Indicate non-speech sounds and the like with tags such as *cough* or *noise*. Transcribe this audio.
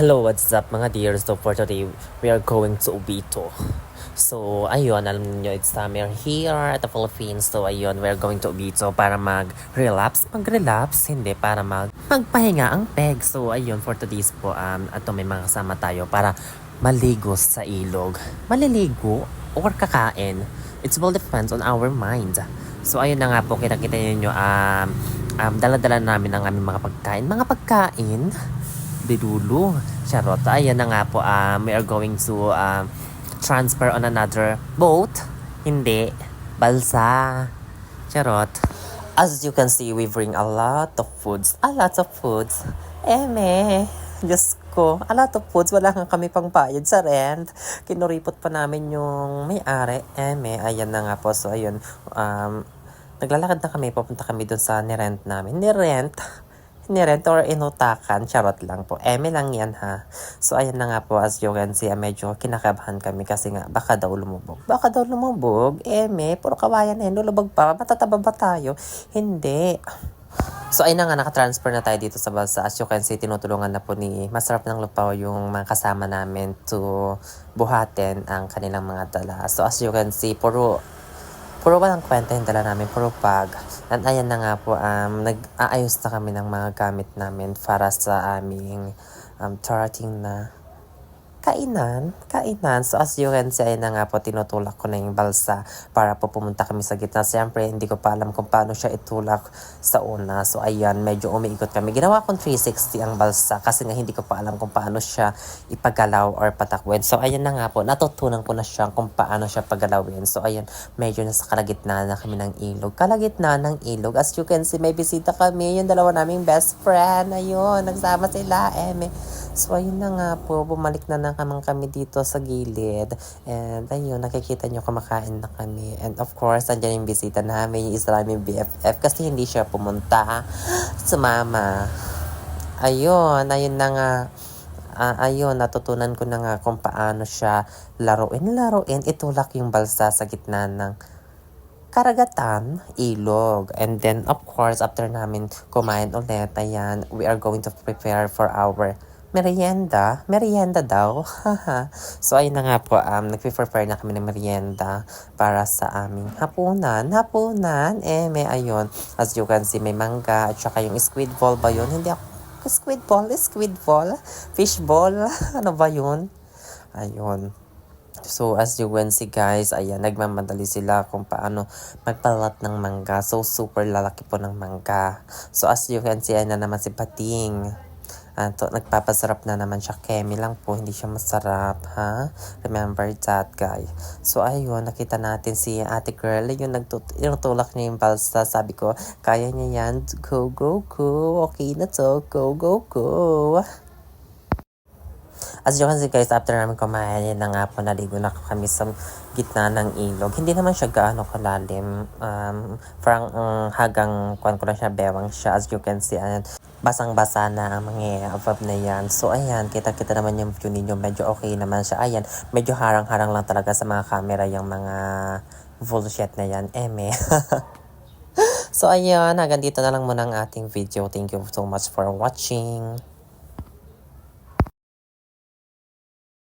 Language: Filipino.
Hello, what's up mga dears? So for today, we are going to Ubito. So, ayun, alam niyo it's summer here at the Philippines. So, ayun, we are going to Ubito para mag-relapse. Mag-relapse, hindi, para mag magpahinga ang peg. So, ayun, for today's po, um, ato may mga kasama tayo para maligo sa ilog. Maliligo or kakain. It will depends on our mind. So, ayun na nga po, kita-kita ninyo, um, um, dala-dala namin ang aming mga pagkain. Mga pagkain, Didulo. Charot. Ayan na nga po. Um, we are going to um, transfer on another boat. Hindi. Balsa. Charot. As you can see, we bring a lot of foods. A lot of foods. Eme. Diyos ko. A lot of foods. Wala nga kami pang bayad sa rent. Kinuripot pa namin yung may-ari. Eme. Ayan na nga po. So, ayun. Um, naglalakad na kami. Papunta kami dun sa nirent namin. Nirent nirent or inutakan, charot lang po. Eme lang yan ha. So ayan na nga po as you can see, ah, medyo kinakabahan kami kasi nga baka daw lumubog. Baka daw lumubog, eme, puro kawayan na yun, lulubog pa, matataba ba tayo? Hindi. So ayun na nga, nakatransfer na tayo dito sa balsa. As you can see, tinutulungan na po ni Masarap ng Lupaw yung mga kasama namin to buhatin ang kanilang mga dala. So as you can see, puro puro walang kwenta yung dala namin, puro pag. At ayan na nga po, um, nag-aayos na kami ng mga gamit namin para sa aming um, tarating na kainan, kainan. So as you can see, ayun na nga po, tinutulak ko na yung balsa para po pumunta kami sa gitna. Siyempre, hindi ko pa alam kung paano siya itulak sa una. So ayan, medyo umiikot kami. Ginawa kong 360 ang balsa kasi nga hindi ko pa alam kung paano siya ipagalaw or patakwin. So ayan na nga po, natutunan ko na siya kung paano siya pagalawin. So ayan, medyo nasa kalagitnaan na kami ng ilog. Kalagitnaan ng ilog. As you can see, may bisita kami. Yung dalawa naming best friend. Ayun, nagsama sila. Eme. So, ayun na nga po, bumalik na na naman kami dito sa gilid. And ayun, nakikita nyo kumakain na kami. And of course, andyan yung bisita namin, yung isa namin BFF, kasi hindi siya pumunta sa mama. Ayun, ayun na nga. Ah, ayun, natutunan ko na nga kung paano siya laruin, laruin, itulak yung balsa sa gitna ng karagatan, ilog. And then, of course, after namin kumain ulit, ayan, we are going to prepare for our merienda. Merienda daw. So, ayun na nga po. Um, nag-prepare na kami ng merienda para sa aming hapunan. Hapunan. Eh, may ayun. As you can see, may mangga. At saka yung squid ball ba yun? Hindi ako. Squid ball? Squid ball? Fish ball? *laughs* ano ba yun? Ayun. So, as you can see guys, ayan, nagmamadali sila kung paano magpalat ng mangga. So, super lalaki po ng mangga. So, as you can see, ayan na naman si Pating. Ah, to, nagpapasarap na naman siya. Kemi lang po, hindi siya masarap, ha? Remember that, guy. So, ayun, nakita natin si ate girl. Yung nagtut tinutulak niya yung balsa. Sabi ko, kaya niya yan. Go, go, go. Okay na to. Go, go, go. As you can see guys, after namin kumain na nga po, naligo na kami sa gitna ng ilog. Hindi naman siya gaano kalalim. Um, parang um, hagang kuan ko lang siya, bewang siya. As you can see, ayan, basang-basa na ang mga above na yan. So, ayan, kita-kita naman yung view ninyo. Medyo okay naman siya. Ayan, medyo harang-harang lang talaga sa mga camera yung mga bullshit na yan. Eme. *laughs* so, ayan, hanggang dito na lang muna ang ating video. Thank you so much for watching.